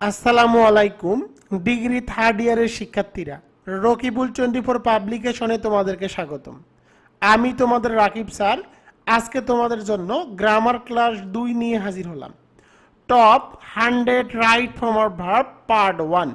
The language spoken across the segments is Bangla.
আসসালামু আলাইকুম, ডিগ্রি থার্ড ইয়ারের শিক্ষার্থীরা, রকিবুল ফোর পাবলিকেশনে তোমাদেরকে স্বাগতম। আমি তোমাদের রাকিব স্যার, আজকে তোমাদের জন্য গ্রামার ক্লাস দুই নিয়ে হাজির হলাম। টপ হান্ড্রেড রাইট ফ্রম আর ভার্ব পার্ট ওয়ান।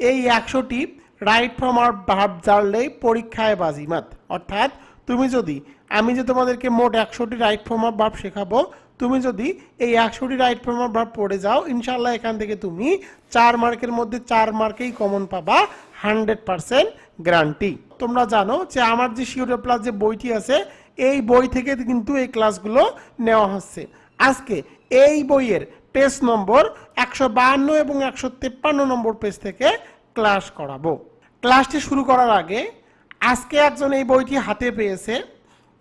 এই একশোটি রাইট ফ্রম আর ভার্ব জানলেই পরীক্ষায় বাজিমাত। অর্থাৎ তুমি যদি, আমি যে তোমাদেরকে মোট একশোটি রাইট ফ্রম আর ভার্ব শেখাবো তুমি যদি এই একশোটি রাইট ফর্ম অফ ভার্ব পড়ে যাও ইনশাল্লাহ এখান থেকে তুমি চার মার্কের মধ্যে চার মার্কেই কমন পাবা হান্ড্রেড পার্সেন্ট গ্যারান্টি তোমরা জানো যে আমার যে শিওর প্লাস যে বইটি আছে, এই বই থেকে কিন্তু এই ক্লাসগুলো নেওয়া হচ্ছে। আজকে এই বইয়ের পেজ নম্বর একশো বাহান্ন এবং একশো তেপ্পান্ন নম্বর পেজ থেকে ক্লাস করাবো। ক্লাসটি শুরু করার আগে আজকে একজন এই বইটি হাতে পেয়েছে,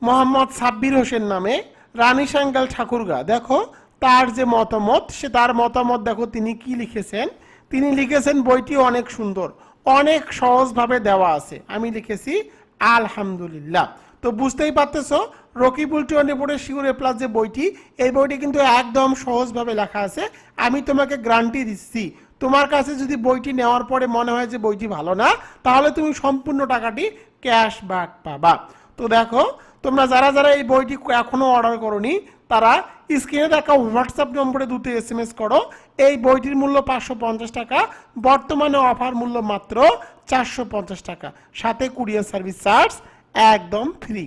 মোহাম্মদ সাব্বির হোসেন নামে। রানী সাঙ্গাল ঠাকুরগা, দেখো, তার যে মতামত, সে তার মতামত দেখো তিনি কি লিখেছেন? তিনি লিখেছেন বইটি অনেক সুন্দর, অনেক সহজভাবে দেওয়া আছে। আমি লিখেছি, আলহামদুলিল্লাহ। তো বুঝতেই পারতেছো, রকিবুল টোয়েন্টি শিউরে প্লাস যে বইটি, এই বইটি কিন্তু একদম সহজভাবে লেখা আছে। আমি তোমাকে গ্রান্টি দিচ্ছি, তোমার কাছে যদি বইটি নেওয়ার পরে মনে হয় যে বইটি ভালো না, তাহলে তুমি সম্পূর্ণ টাকাটি ক্যাশ ব্যাক পাবা। তো দেখো তোমরা যারা যারা এই বইটি এখনও অর্ডার করনি, তারা স্ক্রিনে দেখা হোয়াটসঅ্যাপ নম্বরে দুটো এস এম এস করো। এই বইটির মূল্য পাঁচশো পঞ্চাশ টাকা, বর্তমানে অফার মূল্য মাত্র চারশো পঞ্চাশ টাকা। সাথে কুরিয়ার সার্ভিস চার্জ একদম free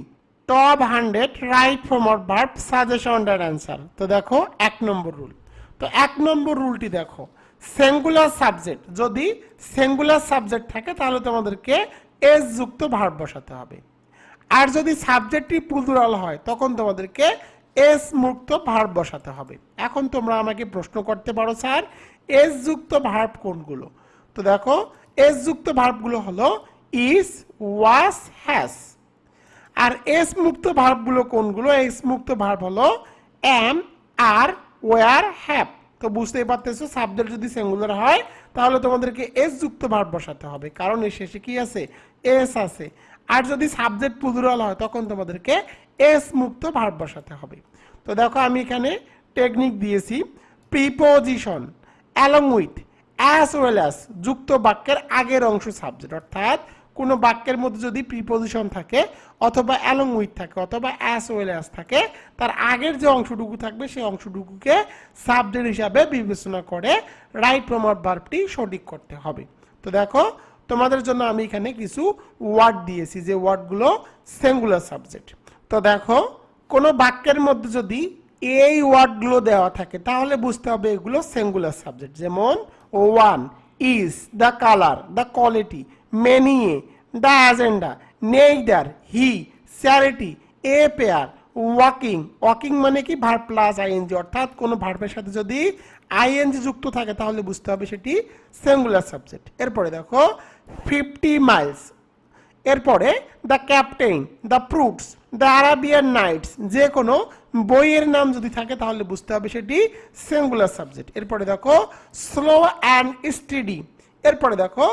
top hundred right form R verb suggestion and answer তো দেখো, এক নম্বর রুল তো এক নম্বর রুলটি দেখো। সেঙ্গুলার সাবজেক্ট যদি সেঙ্গুলার সাবজেক্ট থাকে, তাহলে তোমাদেরকে এস যুক্ত ভার্ব বসাতে হবে। আর যদি সাবজেক্টটি প্লুরাল হয়, তখন তোমাদেরকে এস মুক্ত ভার্ব বসাতে হবে। এখন তোমরা আমাকে প্রশ্ন করতে পারো, স্যার এস যুক্ত ভার্ব কোনগুলো? তো দেখো এস যুক্ত ভার্বগুলো হলো ইস ওয়াস হ্যাস আর এস মুক্ত ভার্বগুলো কোনগুলো? এস মুক্ত ভার্ব হলো এম আর ওয়ার হ্যাপ তো বুঝতেই পারতেছো সাবজেক্ট যদি সিঙ্গুলার হয়, তাহলে তোমাদেরকে এস যুক্ত ভার্ব বসাতে হবে। কারণ এর শেষে কি আছে? এস আছে। আর যদি সাবজেক্ট প্লুরাল হয়, তখন তোমাদেরকে এস মুক্ত ভার্ব বসাতে হবে। তো দেখো আমি এখানে টেকনিক দিয়েছি। Preposition along with as well as যুক্ত বাক্যের আগের অংশ সাবজেক্ট অর্থাৎ কোনো বাক্যের মধ্যে যদি প্রিপোজিশন থাকে, অথবা অ্যালং উইথ থাকে, অথবা অ্যাস ওয়েল অ্যাস থাকে, তার আগের যে অংশটুকু থাকবে, সেই অংশটুকুকে সাবজেক্ট হিসাবে বিবেচনা করে রাইট প্রমোট ভার্বটি সঠিক করতে হবে। তো দেখো তোমাদের জন্য আমি এখানে কিছু ওয়ার্ড দিয়েছি, যে ওয়ার্ডগুলো সিঙ্গুলার সাবজেক্ট তো দেখো, কোনো বাক্যের মধ্যে যদি এই ওয়ার্ডগুলো দেওয়া থাকে, তাহলে বুঝতে হবে এগুলো সিঙ্গুলার সাবজেক্ট যেমন one is the colour the quality many the agenda neither he charity a pair walking walking মানে কি? ভার্ব প্লাস আইএনজি অর্থাৎ কোনো ভার্বের সাথে যদি আইএনজি যুক্ত থাকে, তাহলে বুঝতে হবে সেটি সিঙ্গুলার সাবজেক্ট এরপরে দেখো ফিফটি মাইলস। এরপরে the captain the fruits the Arabian Nights, যে কোনো বইয়ের নাম যদি থাকে তাহলে বুঝতে হবে সেটি সিঙ্গুলার সাবজেক্ট। এরপরে দেখো স্লো অ্যান্ড স্টেডি এরপরে দেখো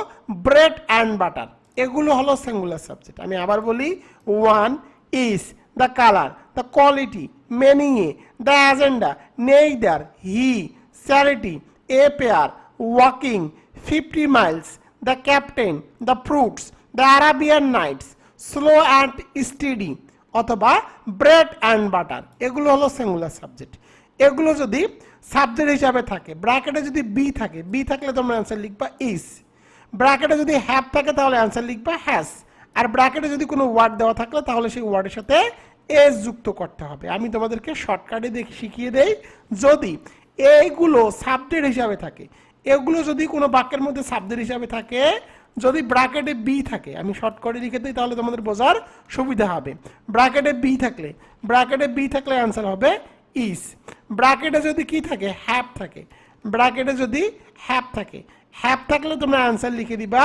ব্রেড অ্যান্ড বাটার এগুলো হলো সিঙ্গুলার সাবজেক্ট আমি আবার বলি one is the colour the quality many a the agenda neither he charity a pair walking fifty miles the captain the fruits the Arabian Nights slow and steady অথবা ব্রেড অ্যান্ড বাটার এগুলো হলো সিঙ্গুলার সাবজেক্ট এগুলো যদি সাবজেক্ট হিসাবে থাকে ব্র্যাকেটে যদি বি থাকে বি থাকলে তোমরা অ্যান্সার লিখবা ইস ব্র্যাকেটে যদি হ্যাভ থাকে, তাহলে অ্যান্সার লিখবা হ্যাস আর ব্র্যাকেটে যদি কোনো ওয়ার্ড দেওয়া থাকলে, তাহলে সেই ওয়ার্ডের সাথে এস যুক্ত করতে হবে। আমি তোমাদেরকে শর্টকাটে দেখে শিখিয়ে দেই, যদি এইগুলো সাবজেক্ট হিসাবে থাকে এগুলো যদি কোনো বাক্যের মধ্যে সাবজেক্ট হিসাবে থাকে, যদি ব্র্যাকেটে বি থাকে, আমি শর্ট করে লিখে দিই, তাহলে তোমাদের বোঝার সুবিধা হবে। ব্র্যাকেটে বি থাকলে ব্র্যাকেটে বি থাকলে অ্যান্সার হবে ইস ব্র্যাকেটে যদি কি থাকে হ্যাপ থাকে। ব্র্যাকেটে যদি হ্যাপ থাকে হ্যাপ থাকলে তোমরা অ্যান্সার লিখে দিবা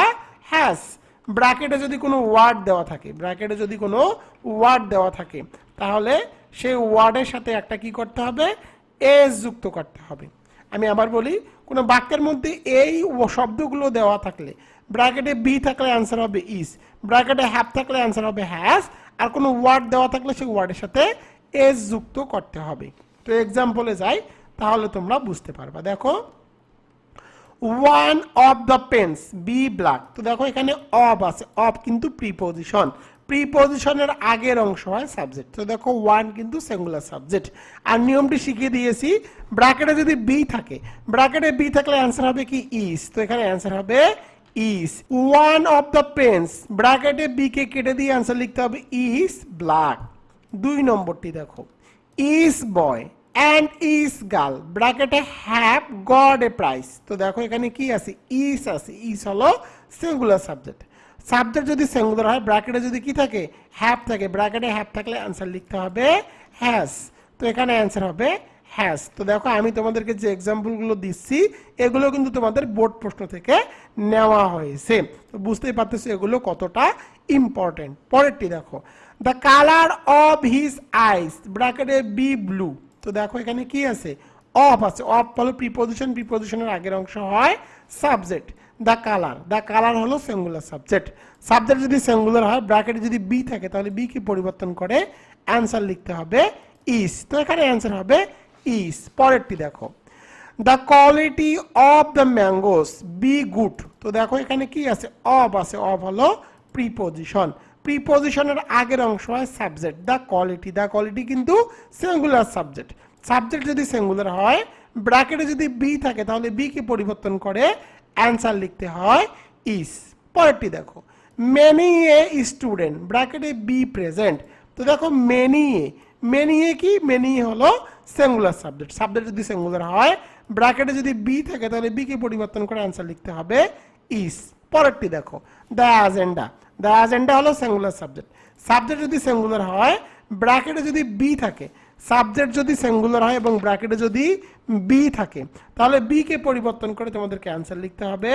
হ্যাস ব্র্যাকেটে যদি কোনো ওয়ার্ড দেওয়া থাকে ব্র্যাকেটে যদি কোনো ওয়ার্ড দেওয়া থাকে, তাহলে সেই ওয়ার্ডের সাথে একটা কি করতে হবে? এস যুক্ত করতে হবে। আমি আবার বলি, কোনো বাক্যের মধ্যে এই শব্দগুলো দেওয়া থাকলে, ব্র্যাকেটে বি থাকলে অ্যান্সার হবে ইস ব্র্যাকেটে হ্যাপ থাকলে অ্যান্সার হবে হ্যাস আর কোনো ওয়ার্ড দেওয়া থাকলে সেই ওয়ার্ডের সাথে এস যুক্ত করতে হবে। তো এক্সাম্পলে যাই, তাহলে তোমরা বুঝতে পারবা। দেখো one of the pens be black তো দেখো এখানে অফ আছে অফ কিন্তু প্রিপোজিশন প্রিপোজিশনের আগের অংশ হয় সাবজেক্ট তো দেখো ওয়ান কিন্তু সিঙ্গুলার সাবজেক্ট আর নিয়মটি শিখিয়ে দিয়েছি ব্র্যাকেটে যদি বি থাকে ব্র্যাকেটে বি থাকলে অ্যান্সার হবে কি ইস তো এখানে অ্যান্সার হবে is one of the pens ব্র্যাকেটে বি কে কেটে দিয়ে অ্যান্সার লিখতে হবে ইস ব্ল্যাক দুই নম্বরটি দেখো each boy and each girl ব্র্যাকেটে হ্যাভ গড এ প্রাইস তো দেখো এখানে কি আছে ইস আছে ইস হলো সিঙ্গুলার সাবজেক্ট সাবজেক্ট যদি সিঙ্গুলার হয়, ব্র্যাকেটে যদি কি থাকে? হ্যাভ থাকে। ব্র্যাকেটে হ্যাভ থাকলে অ্যান্সার লিখতে হবে হ্যাজ তো এখানে অ্যান্সার হবে হ্যাজ তো দেখো, আমি তোমাদেরকে যে এক্সাম্পলগুলো দিচ্ছি, এগুলো কিন্তু তোমাদের বোর্ড প্রশ্ন থেকে নেওয়া হয়েছে। তো বুঝতেই পারতেছো এগুলো কতটা ইম্পর্টেন্ট পরেরটি দেখো। The colour of his eyes ব্র্যাকেটে বি ব্লু তো দেখো, এখানে কি আছে? অফ আছে। অফ হলো প্রিপোজিশন প্রিপোজিশনের আগের অংশ হয় subject the colour the colour হলো সিঙ্গুলার সাবজেক্ট সাবজেক্ট যদি সিঙ্গুলার হয় ব্র্যাকেটে যদি বি থাকে, তাহলে বি কি পরিবর্তন করে? অ্যান্সার লিখতে হবে ইস তো এখানে অ্যান্সার হবে ইস পরেরটি দেখো। The quality of the mangoes be good তো দেখো এখানে কি আছে? অফ আছে। অফ হলো প্রিপোজিশন প্রিপোজিশনের আগের অংশ হয় subject the quality the quality কিন্তু সিঙ্গুলার সাবজেক্ট সাবজেক্ট যদি সিঙ্গুলার হয় ব্র্যাকেটে যদি বি থাকে, তাহলে বি কে পরিবর্তন করে? অ্যান্সার লিখতে হয় ইস পরেরটি দেখো মেনি এ স্টুডেন্ট ব্র্যাকেটে বি প্রেজেন্ট তো দেখো মেনি এ মেনি এ কি? মেনি হলো সিঙ্গুলার সাবজেক্ট সাবজেক্ট যদি সিঙ্গুলার হয় ব্র্যাকেটে যদি বি থাকে, তাহলে বি কে পরিবর্তন করে অ্যান্সার লিখতে হবে ইস পরেরটি দেখো দ্য অ্যাজেন্ডা দ্য অ্যাজেন্ডা হলো সিঙ্গুলার সাবজেক্ট সাবজেক্ট যদি সিঙ্গুলার হয় ব্র্যাকেটে যদি বি থাকে সাবজেক্ট যদি সেঙ্গুলার হয় এবং ব্র্যাকেটে যদি বি থাকে, তাহলে বি কে পরিবর্তন করে তোমাদেরকে অ্যান্সার লিখতে হবে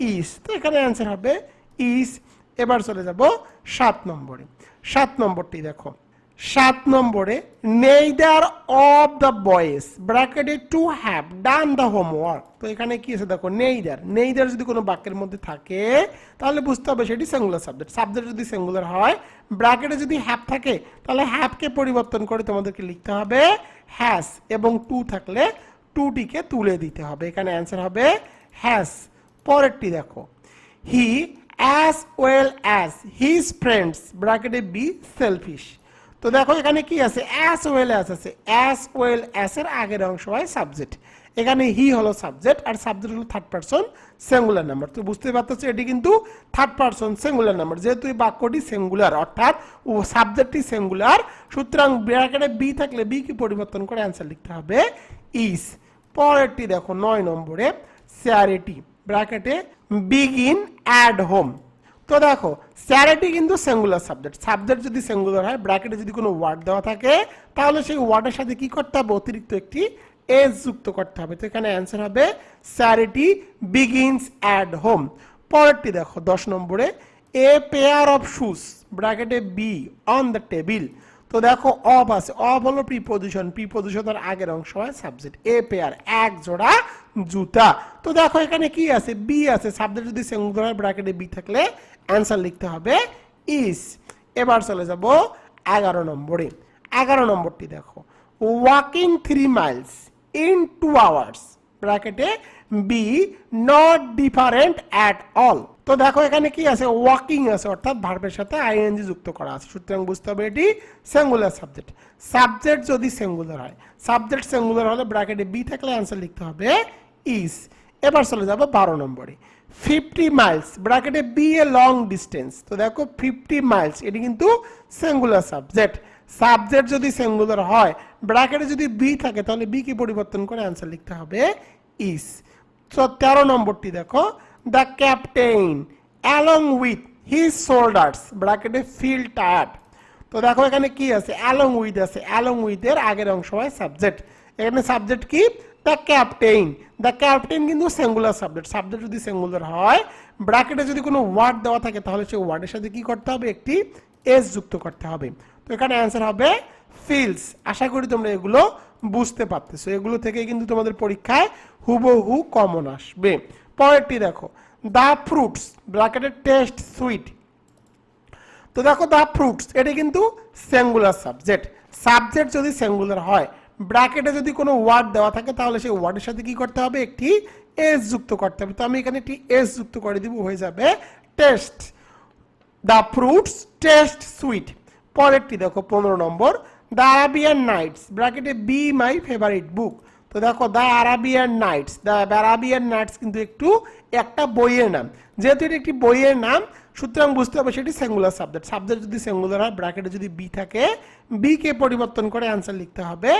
ইস তো এখানে অ্যান্সার হবে ইস এবার চলে যাব সাত নম্বরে। সাত নম্বরটি দেখো। সাত নম্বরে, নেইদার অফ দ্য বয়েস ব্র্যাকেটে to have done the homework তো এখানে কি আছে দেখো, নেইদার। নেইদার যদি কোনো বাক্যের মধ্যে থাকে, তাহলে বুঝতে হবে সেটি সিঙ্গুলার সাবজেক্ট সাবজেক্ট যদি সিঙ্গুলার হয় ব্র্যাকেটে যদি হ্যাভ থাকে, তাহলে হ্যাভকে পরিবর্তন করে তোমাদেরকে লিখতে হবে হ্যাস এবং টু থাকলে টুটিকে তুলে দিতে হবে। এখানে অ্যান্সার হবে হ্যাস পরেরটি দেখো he as well as his friends ব্র্যাকেটে বি সেলফিশ তো দেখো এখানে কি আছে? অ্যাস ওয়েল অ্যাস আছে। অ্যাস ওয়েল অ্যাস এর আগের অংশ হয় সাবজেক্ট এখানে হি হলো সাবজেক্ট আর সাবজেক্ট হলো থার্ড পারসন সিঙ্গুলার নাম্বার তো বুঝতে পারতেছো, এটি কিন্তু থার্ড পারসন সিঙ্গুলার নাম্বার যেহেতু এই বাক্যটি সিঙ্গুলার অর্থাৎ ও সাবজেক্টটি সিঙ্গুলার সুতরাং ব্র্যাকেটে বি থাকলে বি কি পরিবর্তন করে অ্যান্সার লিখতে হবে? ইস পরেরটি দেখো, নয় নম্বরে স্যারিটি ব্র্যাকেটে বিগিন অ্যাড হোম তো দেখো, স্যারিটি কিন্তু সিঙ্গুলার সাবজেক্ট সাবজেক্ট যদি সিঙ্গুলার হয় ব্র্যাকেটে যদি কোনো ওয়ার্ড দেওয়া থাকে, তাহলে সেই ওয়ার্ডের সাথে কি করতে হবে? অতিরিক্ত একটি এস যুক্ত করতে হবে। তো এখানে অ্যান্সার হবে, স্যারিটি বিগিনস অ্যাট হোম পরেরটি দেখো, দশ নম্বরে এ পেয়ার অফ শুজ ব্র্যাকেটে বি অন দ্য টেবিল তো দেখো অফ আছে। অফ হলো প্রিপোজিশন প্রিপোজিশনের আগের অংশ হয় সাবজেক্ট এ পেয়ার এক জোড়া জুতা। তো দেখো, এখানে কি আছে? বি আছে। সাবজেক্ট যদি সিঙ্গুলার ব্র্যাকেটে বি থাকলে অ্যান্সার লিখতে হবে ইস এবার চলে যাব এগারো নম্বরে। এগারো নম্বরটি দেখো। Walking three miles in two hours ব্র্যাকেটে be not different at all তো দেখো এখানে কি আছে? ওয়াকিং আছে, অর্থাৎ ভার্বের সাথে আইএনজি যুক্ত করা আছে। সুতরাং বুঝতে হবে এটি সিঙ্গুলার সাবজেক্ট সাবজেক্ট যদি সিঙ্গুলার হয় সাবজেক্ট সিঙ্গুলার হলে ব্র্যাকেটে বি থাকলে অ্যান্সার লিখতে হবে ইস এবার চলে যাব বারো নম্বরে। ফিফটি মাইলস ব্র্যাকেটে বি এ লং ডিস্টেন্স তো দেখো ফিফটি মাইলস এটি কিন্তু সিঙ্গুলার সাবজেক্ট সাবজেক্ট যদি সিঙ্গুলার হয় ব্র্যাকেটে যদি বি থাকে, তাহলে বি কি পরিবর্তন করে অ্যান্সার লিখতে হবে? ইস তো তেরো নম্বরটি দেখো the captain along with his soldiers ব্র্যাকেটে ফিল টায়ার্ড তো দেখো এখানে কি আছে? অ্যালং উইথ আছে। অ্যালং উইথ এর আগের অংশ হয় সাবজেক্ট এখানে সাবজেক্ট কি? দ্য ক্যাপ্টেইন দ্য ক্যাপ্টেইন কিন্তু সিঙ্গুলার সাবজেক্ট সাবজেক্ট যদি সিঙ্গুলার হয় ব্র্যাকেটে যদি কোনো ওয়ার্ড দেওয়া থাকে, তাহলে সেই ওয়ার্ডের সাথে কি করতে হবে? একটি এস যুক্ত করতে হবে। তো এখানে অ্যান্সার হবে ফিলস আশা করি তোমরা এগুলো বুঝতে পারতেছো। এগুলো থেকে কিন্তু তোমাদের পরীক্ষায় হুবহু কমন আসবে। পরেরটি দেখো। দ্য ফ্রুটস ব্র্যাকেটের টেস্ট সুইট তো দেখো দ্য ফ্রুটস এটা কিন্তু সিঙ্গুলার সাবজেক্ট সাবজেক্ট যদি সিঙ্গুলার হয় ব্র্যাকেটে যদি কোনো ওয়ার্ড দেওয়া থাকে, তাহলে সেই ওয়ার্ডের সাথে কি করতে হবে? একটি এস যুক্ত করতে হবে। তো আমি এখানে একটি এস যুক্ত করে দিব, হয়ে যাবে taste the fruits taste sweet পরেরটি দেখো, পনেরো নম্বর। দ্য আরাবিয়ান নাইটস ব্র্যাকেটে বি মাই ফেভারিট বুক তো দেখো the Arabian Nights the Arabian Nights কিন্তু একটু একটা বইয়ের নাম। যেহেতু এটি একটি বইয়ের নাম সুতরাং বুঝতে হবে সেটি সিঙ্গুলার সাবজেক্ট সাবজেক্ট যদি সিঙ্গুলার হয় ব্র্যাকেটে যদি বি থাকে বি কে পরিবর্তন করে অ্যান্সার লিখতে হবে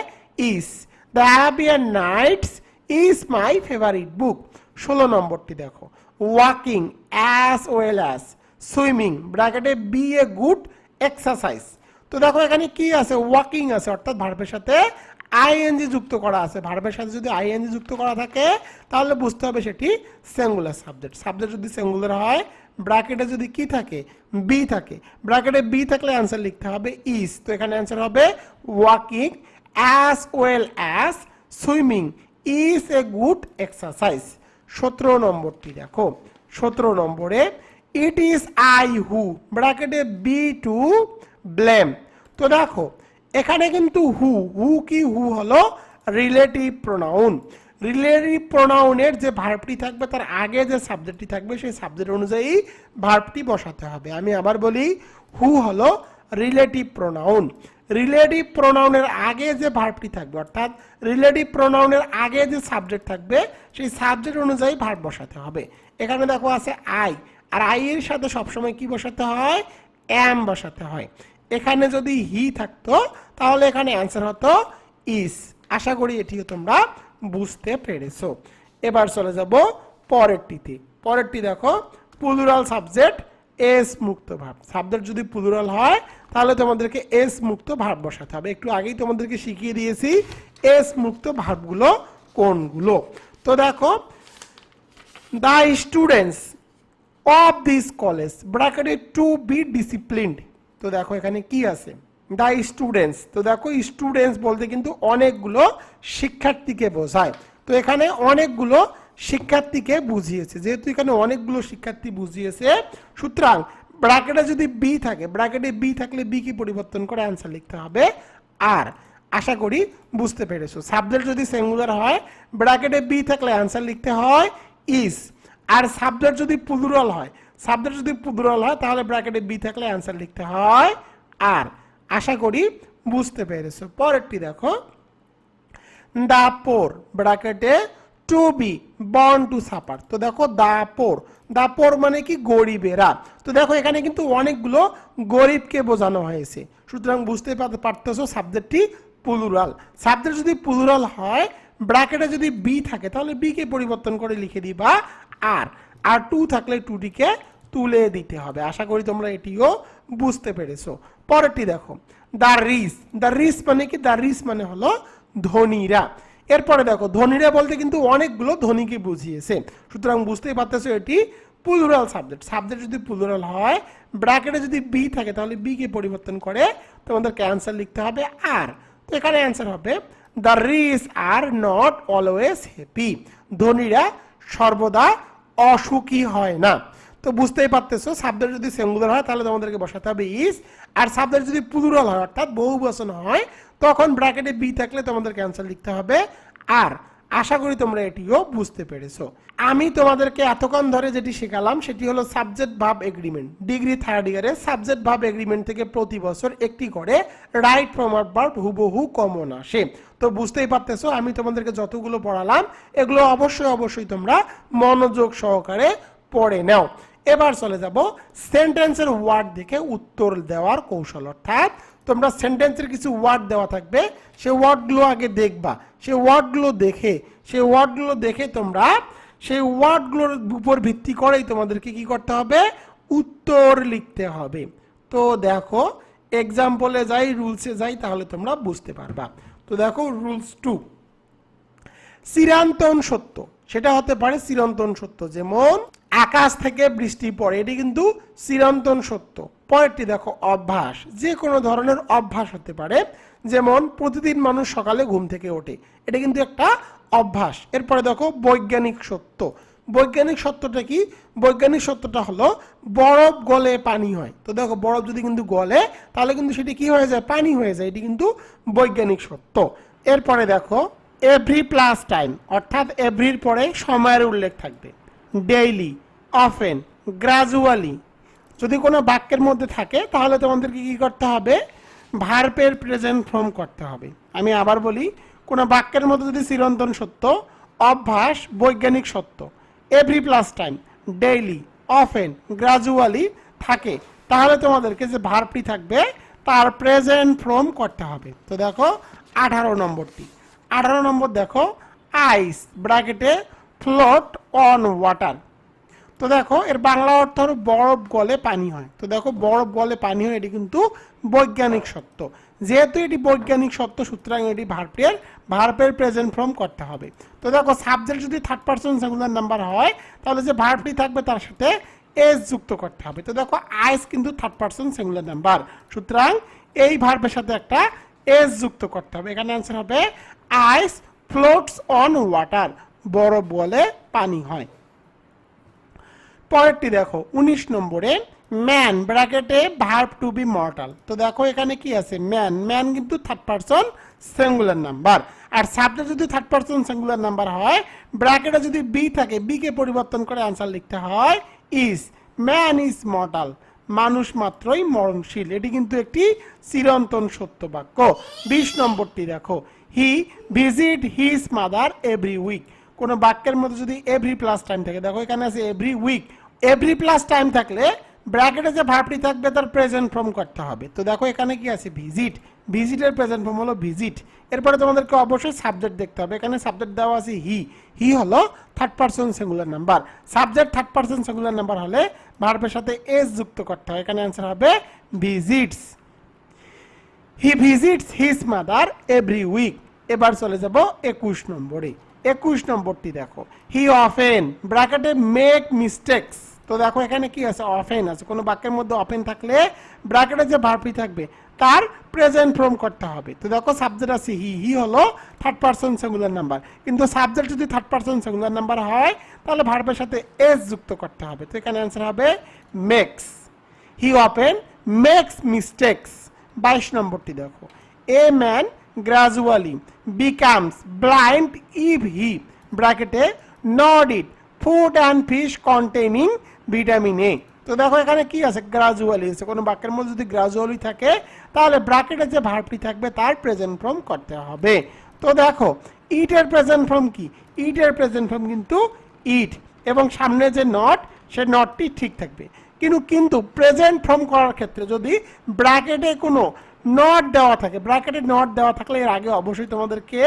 is the Arabian Nights is my favourite book ষোলো নম্বরটি দেখো। Walking as well as swimming ব্র্যাকেটে বি এ গুড এক্সারসাইজ তো দেখো এখানে কি আছে? ওয়াকিং আছে, অর্থাৎ ভার্বের সাথে আইএনজি যুক্ত করা আছে। ভার্বের সাথে যদি আইএনজি যুক্ত করা থাকে, তাহলে বুঝতে হবে সেটি সিঙ্গুলার সাবজেক্ট সাবজেক্ট যদি সিঙ্গুলার হয় ব্র্যাকেটে যদি কি থাকে বি থাকে, ব্র্যাকেটে বি থাকলে অ্যান্সার লিখতে হবে ইজ তো এখানে অ্যান্সার হবে walking as well as swimming is a good exercise সতেরো নম্বরটি দেখো। সতেরো নম্বরে ইট ইজ আই হু ব্র্যাকেটে বি টু ব্লেম তো দেখো, এখানে কিন্তু হু হু কি হু হলো? রিলেটিভ প্রোনাউন রিলেটিভ প্রোনাউনের যে ভার্বটি থাকবে, তার আগে যে সাবজেক্টটি থাকবে, সেই সাবজেক্ট অনুযায়ী ভার্বটি বসাতে হবে। আমি আবার বলি, হু হলো রিলেটিভ প্রোনাউন। রিলেটিভ প্রোনাউনের আগে যে ভার্বটি থাকবে, অর্থাৎ রিলেটিভ প্রোনাউনের আগে যে সাবজেক্ট থাকবে, সেই সাবজেক্ট অনুযায়ী ভার্ব বসাতে হবে। এখানে দেখো আছে আই। আর আই এর সাথে সবসময় কি বসাতে হয়? অ্যাম বসাতে হয়। এখানে যদি হি থাকতো, তাহলে এখানে অ্যান্সার হতো ইস। আশা করি এটিও তোমরা বুঝতে পেরেছ। এবার চলে যাব পরেরটিতে। পরেরটি দেখো পুলুরাল সাবজেক্ট এস মুক্ত ভাব। সাবজেক্ট যদি পুলুরাল হয়, তাহলে তোমাদেরকে এস মুক্ত ভাব বসাতে হবে। একটু আগেই তোমাদেরকে শিখিয়ে দিয়েছি এস মুক্ত ভাবগুলো কোনগুলো? তো দেখো the students of this college ব্র্যাকেটে টু বি ডিসিপ্লিনড তো দেখো এখানে কি আছে? The students. তো দেখো, স্টুডেন্টস বলতে কিন্তু অনেকগুলো শিক্ষার্থীকে বোঝায়। তো এখানে অনেকগুলো শিক্ষার্থীকে বুঝিয়েছে। যেহেতু এখানে অনেকগুলো শিক্ষার্থী বুঝিয়েছে, সুতরাং ব্র্যাকেটে যদি বি থাকে, ব্র্যাকেটে বি থাকলে বি কি পরিবর্তন করে? অ্যান্সার লিখতে হবে আর আশা করি বুঝতে পেরেছ। সাবজেক্ট যদি সিঙ্গুলার হয়, ব্র্যাকেটে বি থাকলে অ্যান্সার লিখতে হয় ইস আর সাবজেক্ট যদি পুলুরাল হয় সাবজেক্ট যদি পুলুরাল হয়, তাহলে ব্র্যাকেটে বি থাকলে অ্যান্সার লিখতে হয় আর আশা করি বুঝতে পেরেছ। পরেরটি দেখো। দা পোর ব্র্যাকেটে to be born to suffer তো দেখো দা পোর দা পোর মানে কি গরিবেরা। তো দেখো এখানে কিন্তু অনেকগুলো গরিবকে বোঝানো হয়েছে। সুতরাং বুঝতে পার- পারতেছো সাবজেক্টটি পুলুরাল সাবজেক্ট যদি পুলুরাল হয়, ব্র্যাকেটে যদি বি থাকে, তাহলে বি কে পরিবর্তন করে লিখে দিবা আর আর টু থাকলে টুটিকে তুলে দিতে হবে। আশা করি তোমরা এটিও বুঝতে পেরেছ। পরেরটি দেখো দ্য রিস দ্য রিস মানে কি? দ্য রিস মানে হলো ধনীরা। এরপরে দেখো, ধনীরা বলতে কিন্তু অনেকগুলো ধনীকে বুঝিয়েছে। সুতরাং বুঝতেই পারতেছো এটি পুলুরাল সাবজেক্ট সাবজেক্ট যদি পুলুরাল হয় ব্র্যাকেটে যদি বি থাকে, তাহলে বি কে পরিবর্তন করে তোমাদেরকে অ্যান্সার লিখতে হবে আর তো এখানে অ্যান্সার হবে the rich are not always happy ধনীরা সর্বদা অসুখী হয় না। তো বুঝতেই পারতেছো, সাবজেক্ট যদি সিঙ্গুলার হয়, তাহলে তোমাদেরকে বসাতে হবে ইস আর সাবজেক্ট যদি প্লুরাল হয়, অর্থাৎ বহু বচন হয়, তখন ব্র্যাকেটে বি থাকলে তোমাদেরকে অ্যান্সার লিখতে হবে আর আশা করি তোমরা এটিও বুঝতে পেরেছ। আমি তোমাদেরকে এতক্ষণ ধরে যেটি শেখালাম, সেটি হলো সাবজেক্ট ভাব এগ্রিমেন্ট ডিগ্রি থার্ড ইয়ারে সাবজেক্ট ভাব এগ্রিমেন্ট থেকে প্রতি বছর একটি করে রাইট প্রমার ভার্ব হুবহু কমন আসে। তো বুঝতেই পারতেছো, আমি তোমাদেরকে যতগুলো পড়ালাম, এগুলো অবশ্যই অবশ্যই তোমরা মনোযোগ সহকারে পড়ে নাও। এবার চলে যাব সেন্টেন্সের ওয়ার্ড দেখে উত্তর দেওয়ার কৌশল। অর্থাৎ তোমরা সেন্টেন্সের কিছু ওয়ার্ড দেওয়া থাকবে সেই ওয়ার্ডগুলো আগে দেখবা। সেই ওয়ার্ডগুলো দেখে সেই ওয়ার্ডগুলো দেখে তোমরা সেই ওয়ার্ডগুলোর উপর ভিত্তি করেই তোমাদেরকে কি করতে হবে? উত্তর লিখতে হবে। তো দেখো এক্সাম্পলে যাই রুলসে যাই, তাহলে তোমরা বুঝতে পারবা। তো দেখো রুলস টু চিরান্তন সত্য। সেটা হতে পারে চিরন্তন সত্য, যেমন আকাশ থেকে বৃষ্টি পড়ে, এটি কিন্তু চিরন্তন সত্য। পরেরটি দেখো, অভ্যাস। যে কোনো ধরনের অভ্যাস হতে পারে, যেমন প্রতিদিন মানুষ সকালে ঘুম থেকে ওঠে। এটা কিন্তু একটা অভ্যাস। এরপরে দেখো, বৈজ্ঞানিক সত্য। বৈজ্ঞানিক সত্যটা কি? বৈজ্ঞানিক সত্যটা হলো, বরফ গলে পানি হয়। তো দেখো, বরফ যদি কিন্তু গলে, তাহলে কিন্তু সেটি কি হয়ে যায়? পানি হয়ে যায়। এটি কিন্তু বৈজ্ঞানিক সত্য। এরপরে দেখো এভরি প্লাস টাইম অর্থাৎ এভরির পরে সময়ের উল্লেখ থাকবে। ডেইলি অফেন গ্রাজুয়ালি যদি কোনো বাক্যের মধ্যে থাকে, তাহলে তোমাদেরকে কী করতে হবে? ভার্পের প্রেজেন্ট ফর্ম করতে হবে। আমি আবার বলি, কোনো বাক্যের মধ্যে যদি চিরন্তন সত্য, অভ্যাস, বৈজ্ঞানিক সত্য every plus time daily often gradually থাকে, তাহলে তোমাদেরকে যে ভার্বটি থাকবে, তার প্রেজেন্ট ফর্ম করতে হবে। তো দেখো, আঠারো নম্বরটি। আঠারো নম্বর দেখো আইস ব্র্যাকেটে ফ্লোট অন ওয়াটার তো দেখো, এর বাংলা অর্থ হলো বরফ গলে পানি হয়। তো দেখো, বরফ গলে পানি হয়, এটি কিন্তু বৈজ্ঞানিক সত্য। যেহেতু এটি বৈজ্ঞানিক সত্য, সুতরাং এটি ভার্বের ভার্বের প্রেজেন্ট ফর্ম করতে হবে। তো দেখো সাবজেক্ট যদি থার্ড পার্সন সিঙ্গুলার নাম্বার হয়, তাহলে যে ভার্বটি থাকবে, তার সাথে এস যুক্ত করতে হবে। তো দেখো আইস কিন্তু থার্ড পার্সন সিঙ্গুলার নাম্বার সুতরাং এই ভার্বের সাথে একটা এস যুক্ত করতে হবে। এখানে অ্যান্সার হবে আইস ফ্লোটস অন ওয়াটার, বরফ বলে পানি হয়। পরেরটি দেখো, উনিশ নম্বরে, ম্যান, ব্র্যাকেটে, ভার্ব টু বি মর্টাল। তো দেখো এখানে কি আছে? ম্যান ম্যান কিন্তু থার্ড পার্সন সিঙ্গুলার নাম্বার আর সাবজেক্ট যদি থার্ড পার্সন সিঙ্গুলার নাম্বার হয়, ব্র্যাকেটে যদি বি থাকে বি কে পরিবর্তন করে আনসার লিখতে হয় ইজ ম্যান ইজ মর্টাল মানুষ মাত্রই মরণশীল। এটি কিন্তু একটি চিরন্তন সত্য বাক্য। বিশ নম্বরটি দেখো he visit his mother every week কোনো বাক্যের মধ্যে যদি এভরি প্লাস টাইম থাকে, দেখো এখানে আছে every week every plus time থাকলে ব্র্যাকেটে যে ভার্বটি থাকবে তার প্রেজেন্ট ফর্ম করতে হবে। তো দেখো এখানে কি আছে? ভিজিট ভিজিটের প্রেজেন্ট ফর্ম হলো ভিজিট এরপরে তোমাদেরকে অবশ্যই সাবজেক্ট দেখতে হবে। এখানে সাবজেক্ট দেওয়া আছে হি হি হলো third person singular number subject third person singular number হলে ভার্বের সাথে এস যুক্ত করতে হয় এখানে অ্যান্সার হবে visits he visits his mother every week এবার চলে যাব একুশ নম্বরে। একুশ নম্বরটি দেখো। হি অফেন ব্র্যাকেটে মেক মিস্টেক্স তো দেখো এখানে কি আছে? অফেন আছে। কোনো বাক্যের মধ্যে অফেন থাকলে ব্র্যাকেটে যে ভার্বটি থাকবে, তার প্রেজেন্ট ফর্ম করতে হবে। তো দেখো সাবজেক্ট আছে হি হি হলো থার্ড পার্সন সিঙ্গুলার নাম্বার কিন্তু সাবজেক্ট যদি থার্ড পার্সন সিঙ্গুলার নাম্বার হয়, তাহলে ভার্বের সাথে এস যুক্ত করতে হবে। তো এখানে অ্যান্সার হবে makes he often makes mistakes বাইশ নম্বরটি দেখো। A man gradually becomes blind if he ব্র্যাকেটে not eat food and fish containing vitamin A তো দেখো এখানে কি আছে? গ্রাজুয়ালি আছে। কোনো বাক্যের মধ্যে যদি গ্রাজুয়ালি থাকে, তাহলে ব্র্যাকেটে যে ভার্বটি থাকবে, তার প্রেজেন্ট ফর্ম করতে হবে। তো দেখো ইটের প্রেজেন্ট ফর্ম কি? ইটের প্রেজেন্ট ফর্ম কিন্তু ইট এবং সামনে যে নট সে নটটি ঠিক থাকবে। কিন্তু কিন্তু প্রেজেন্ট ফর্ম করার ক্ষেত্রে যদি ব্র্যাকেটে কোনো নট দেওয়া থাকে ব্র্যাকেটে নট দেওয়া থাকলে এর আগে অবশ্যই তোমাদেরকে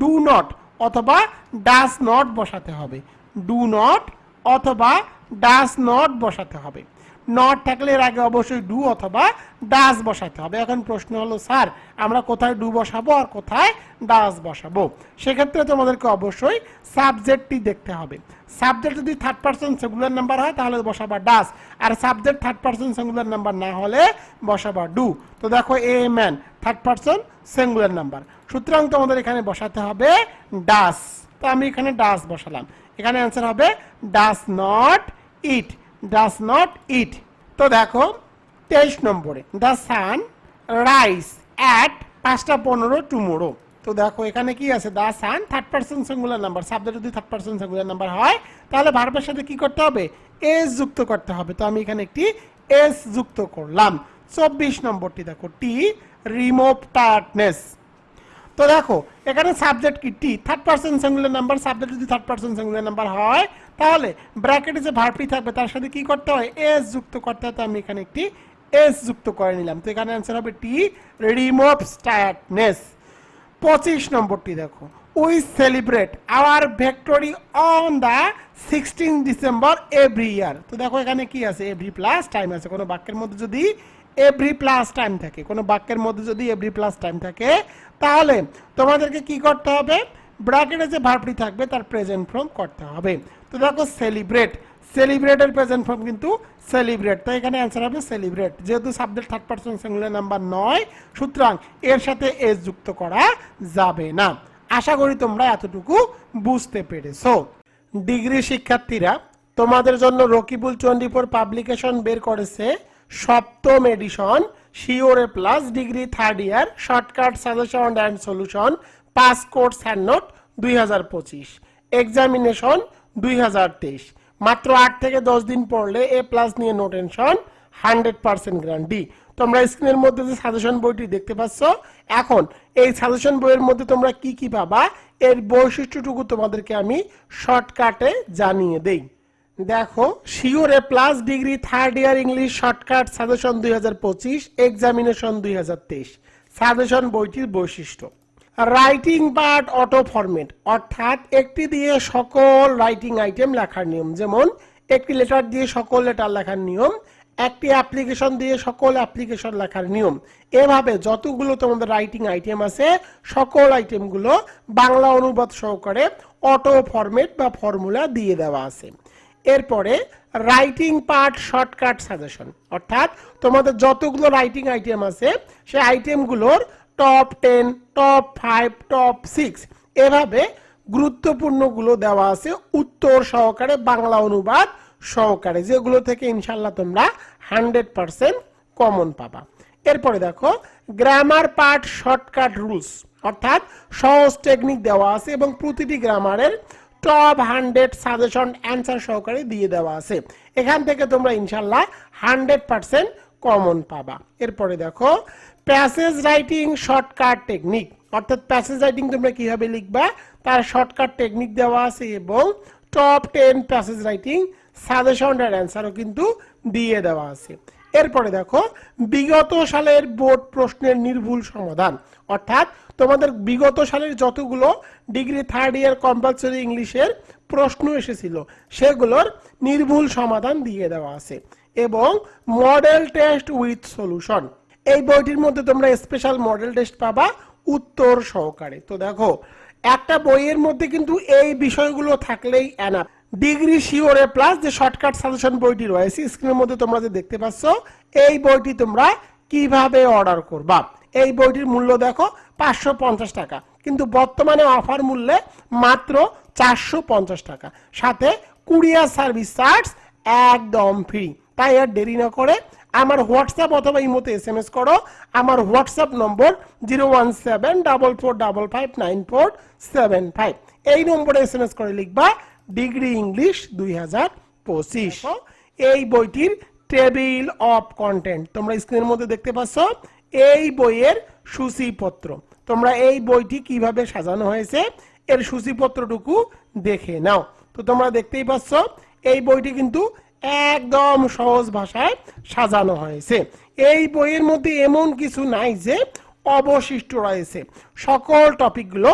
ডু নট অথবা ডাস নট বসাতে হবে। ডু নট অথবা ডাস নট বসাতে হবে। নট থাকলে এর আগে অবশ্যই ডু অথবা ডাস বসাতে হবে। এখন প্রশ্ন হলো, স্যার, আমরা কোথায় ডু বসাবো আর কোথায় ডাস বসাবো? সেক্ষেত্রে তোমাদেরকে অবশ্যই সাবজেক্টটি দেখতে হবে। সাবজেক্ট যদি থার্ড পার্সন সেগুলার নাম্বার হয়, তাহলে বসাবা does. R subject third person singular number না হলে বসাবা ডু। তো দেখো, a man third person singular number সুতরাং তোমাদের এখানে বসাতে হবে ডাস। তো আমি এখানে ডাস বসালাম। এখানে অ্যান্সার হবে does not eat does not eat তো দেখো, তেইশ নম্বরে দ্য সান রাইস অ্যাট পাঁচটা পনেরো টুমোরো তো দেখো, এখানে কি আছে? The sun third person singular number subject যদি থার্ড পার্সন সিঙ্গুলার নাম্বার হয়, তাহলে ভার্বের সাথে কি করতে হবে? এস যুক্ত করতে হবে। তো আমি এখানে একটি এস যুক্ত করলাম। চব্বিশ নম্বরটি দেখো টি রিমুভ টায়ার্ডনেস তো দেখো, এখানে সাবজেক্ট কি? টি third person singular number subject যদি থার্ড পার্সন সিঙ্গুলার নাম্বার হয়, তাহলে ব্র্যাকেটে যে ভার্বটি থাকবে, তার সাথে কি করতে হয়? এস যুক্ত করতে হয়, তো আমি এখানে একটি এস যুক্ত করে নিলাম। তো এখানে অ্যান্সার হবে টি রিমুভস টায়ার্ডনেস পঁচিশ নম্বরটি দেখো। We celebrate our victory on the sixteen December every year তো দেখো এখানে কি আছে? এভরি প্লাস টাইম আছে। কোনো বাক্যের মধ্যে যদি এভরি প্লাস টাইম থাকে। কোনো বাক্যের মধ্যে যদি এভরি প্লাস টাইম থাকে, তাহলে তোমাদেরকে কি করতে হবে? ব্র্যাকেটে যে ভার্বটি থাকবে, তার প্রেজেন্ট ফর্ম করতে হবে। তো দেখো সেলিব্রেট সেলিব্রেটের প্রেজেন্ট ফর্ম কিন্তু সেলিব্রেট তো এখানে অ্যান্সার হবে সেলিব্রেট যেহেতু subject third person singular number নয়, সুতরাং এর সাথে এস যুক্ত করা যাবে না। আশা করি তোমরা এতটুকু বুঝতে পেরেছ। ডিগ্রি শিক্ষার্থীরা, তোমাদের জন্য রকিবুল ফোর পাবলিকেশন বের করেছে। সপ্তম edition শিওরে plus degree third year shortcut suggestion and solution pass course hand note দুই হাজার পঁচিশ। এক্সামিনেশন দুই হাজার তেইশ। মাত্র আট থেকে দশ দিন পড়লে এ প্লাস নিয়ে no tension hundred percent guarantee তোমরা স্ক্রিনের মধ্যে যে সাজেশন বইটি দেখতে পাচ্ছ, এখন এই সাজেশন বইয়ের মধ্যে তোমরা কি কি পাবা, এর বৈশিষ্ট্যটুকু তোমাদেরকে আমি শর্টকাটে জানিয়ে দেই। দেখো, শিওরে plus degree third year English shortcut suggestion দুই হাজার পঁচিশ এক্সামিনেশন দুই হাজার তেইশ। সাজেশন বইটির বৈশিষ্ট্য। রাইটিং পার্ট অটো ফরম্যাট অর্থাৎ একটি দিয়ে সকল রাইটিং আইটেম লেখার নিয়ম। যেমন, একটি লেটার দিয়ে সকল লেটার লেখার নিয়ম, একটি অ্যাপ্লিকেশন দিয়ে সকল অ্যাপ্লিকেশন লেখার নিয়ম। এভাবে যতগুলো তোমাদের রাইটিং আইটেম আছে, সকল আইটেমগুলো বাংলা অনুবাদ সহকারে অটো ফরম্যাট বা ফর্মুলা দিয়ে দেওয়া আছে। এরপরে রাইটিং পার্ট শর্টকাট সাজেশন অর্থাৎ তোমাদের যতগুলো রাইটিং আইটেম আছে, সেই আইটেমগুলোর top ten top five top six এভাবে গুরুত্বপূর্ণগুলো দেওয়া আছে উত্তর সহকারে, বাংলা অনুবাদ সহকারে, যেগুলো থেকে ইনশাল্লাহ তোমরা হান্ড্রেড পারসেন্ট কমন পাবা। এরপরে দেখো গ্রামার পার্ট শর্টকাট রুলস অর্থাৎ সহজ টেকনিক দেওয়া আছে এবং প্রতিটি গ্রামারের টপ হান্ড্রেড সাজেশন অ্যান্সার সহকারে দিয়ে দেওয়া আছে। এখান থেকে তোমরা ইনশাল্লাহ হান্ড্রেড পারসেন্ট কমন পাবা। এরপরে দেখো প্যাসেজ রাইটিং শর্টকাট টেকনিক অর্থাৎ প্যাসেজ রাইটিং তোমরা কীভাবে লিখবা? তার শর্টকাট টেকনিক দেওয়া আছে এবং top ten passage writing suggestion এর অ্যান্সারও কিন্তু দিয়ে দেওয়া আছে। এরপরে দেখো, বিগত সালের বোর্ড প্রশ্নের নির্ভুল সমাধান। অর্থাৎ তোমাদের বিগত সালের যতগুলো ডিগ্রি থার্ড ইয়ার কম্পালসরি ইংলিশের প্রশ্ন এসেছিল, সেগুলোর নির্ভুল সমাধান দিয়ে দেওয়া আছে এবং মডেল টেস্ট উইথ সলিউশন এই বইটির মধ্যে তোমরা স্পেশাল মডেল টেস্ট পাবা উত্তর সহকারে। তো দেখো, একটা বইয়ের মধ্যে কিন্তু এই বিষয়গুলো থাকলেই এনাফ ডিগ্রি শিওরে প্লাস যে শর্টকাট সাজেশন বইটি রয়েছে স্ক্রিনের মধ্যে তোমরা যে দেখতে পাচ্ছ, এই বইটি তোমরা কীভাবে অর্ডার করবা? এই বইটির মূল্য দেখো, পাঁচশো পঞ্চাশ টাকা। কিন্তু বর্তমানে অফার মূল্যে মাত্র চারশো পঞ্চাশ টাকা। সাথে কুরিয়ার সার্ভিস চার্জ একদম ফ্রি তাই আর দেরি না করে আমার হোয়াটসঅ্যাপ অথবা ইমোতে এস এম এস করো। আমার হোয়াটসঅ্যাপ নম্বর zero one seven double four double five nine four seven five. এই নম্বরে এস এম এস করে লিখবা ডিগ্রি ইংলিশ দুই হাজার পঁচিশ। এই বইটির টেবিল অফ কন্টেন্ট, তোমরা স্ক্রিনের মধ্যে দেখতে পাচ্ছ, এই বইয়ের সূচিপত্র। তোমরা এই বইটি কীভাবে সাজানো হয়েছে, এর সূচিপত্রটুকু দেখে নাও। তো তোমরা দেখতেই পাচ্ছ, এই বইটি কিন্তু একদম সহজ ভাষায় সাজানো হয়েছে। এই বইয়ের মধ্যে এমন কিছু নাই যে অবশিষ্ট রয়েছে। সকল টপিকগুলো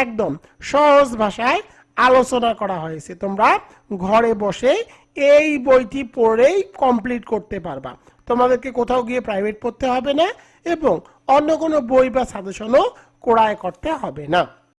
একদম সহজ ভাষায় আলোচনা করা হয়েছে। তোমরা ঘরে বসে এই বইটি পড়েই কমপ্লিট করতে পারবা। তোমাদেরকে কোথাও গিয়ে প্রাইভেট পড়তে হবে না এবং অন্য কোনো বই বা সাজেশনও ক্রয় করতে হবে না।